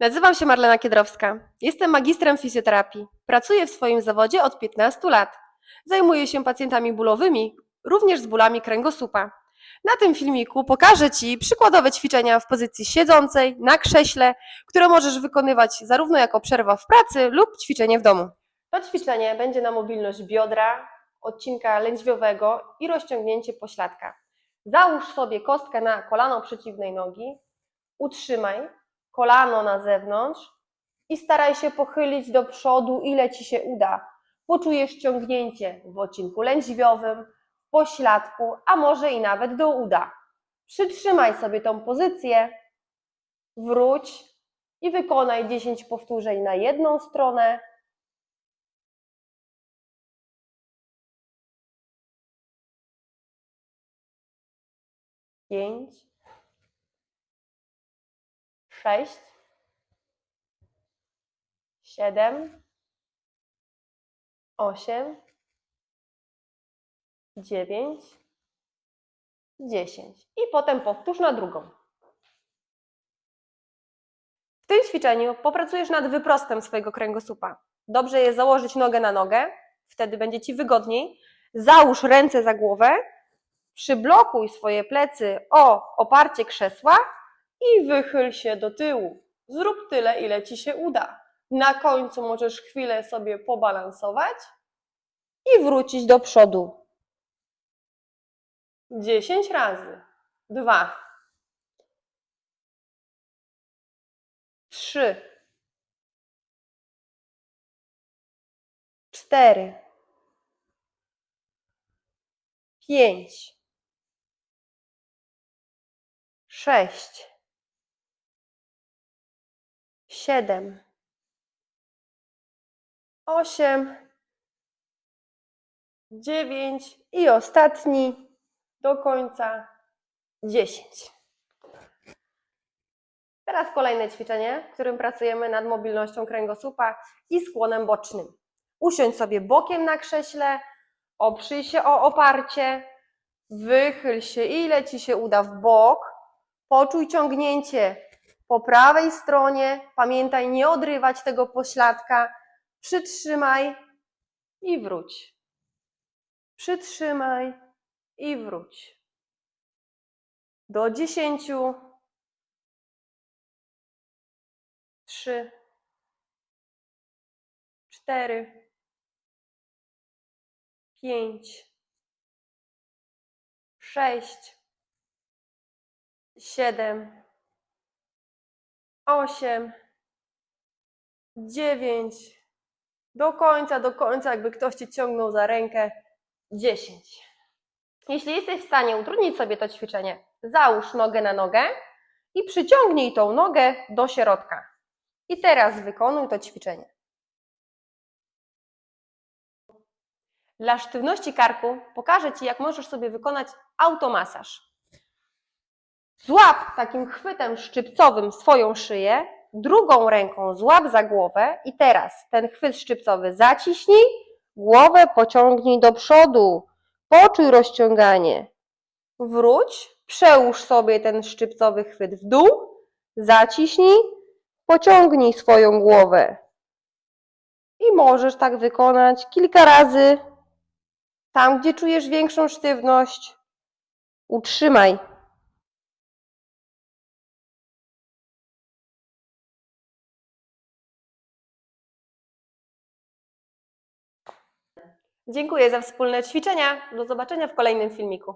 Nazywam się Marlena Kiedrowska. Jestem magistrem fizjoterapii. Pracuję w swoim zawodzie od 15 lat. Zajmuję się pacjentami bólowymi, również z bólami kręgosłupa. Na tym filmiku pokażę Ci przykładowe ćwiczenia w pozycji siedzącej, na krześle, które możesz wykonywać zarówno jako przerwa w pracy lub ćwiczenie w domu. To ćwiczenie będzie na mobilność biodra, odcinka lędźwiowego i rozciągnięcie pośladka. Załóż sobie kostkę na kolano przeciwnej nogi, utrzymaj kolano na zewnątrz i staraj się pochylić do przodu, ile Ci się uda. Poczujesz ciągnięcie w odcinku lędźwiowym, w pośladku, a może i nawet do uda. Przytrzymaj sobie tą pozycję, wróć i wykonaj 10 powtórzeń na jedną stronę, pięć, sześć, siedem, osiem, dziewięć, dziesięć. I potem powtórz na drugą. W tym ćwiczeniu popracujesz nad wyprostem swojego kręgosłupa. Dobrze jest założyć nogę na nogę, wtedy będzie Ci wygodniej. Załóż ręce za głowę, przyblokuj swoje plecy o oparcie krzesła i wychyl się do tyłu. Zrób tyle, ile Ci się uda. Na końcu możesz chwilę sobie pobalansować i wrócić do przodu. 10 razy. 2 3 4 5 sześć, siedem, osiem, dziewięć i ostatni do końca dziesięć. Teraz kolejne ćwiczenie, w którym pracujemy nad mobilnością kręgosłupa i skłonem bocznym. Usiądź sobie bokiem na krześle, oprzyj się o oparcie, wychyl się ile Ci się uda w bok, Poczuj ciągnięcie po prawej stronie. Pamiętaj, nie odrywać tego pośladka. Przytrzymaj i wróć. Przytrzymaj i wróć. Do dziesięciu. Trzy. Cztery. Pięć. Sześć siedem, osiem, dziewięć, do końca, do końca, jakby ktoś Cię ciągnął za rękę, dziesięć. Jeśli jesteś w stanie utrudnić sobie to ćwiczenie, załóż nogę na nogę i przyciągnij tą nogę do środka. I teraz wykonuj to ćwiczenie. Dla sztywności karku pokażę Ci, jak możesz sobie wykonać automasaż. Złap takim chwytem szczypcowym swoją szyję, drugą ręką złap za głowę i teraz ten chwyt szczypcowy zaciśnij, głowę pociągnij do przodu, poczuj rozciąganie. Wróć, przełóż sobie ten szczypcowy chwyt w dół, zaciśnij, pociągnij swoją głowę. I możesz tak wykonać kilka razy. Tam, gdzie czujesz większą sztywność, utrzymaj. Dziękuję za wspólne ćwiczenia. Do zobaczenia w kolejnym filmiku.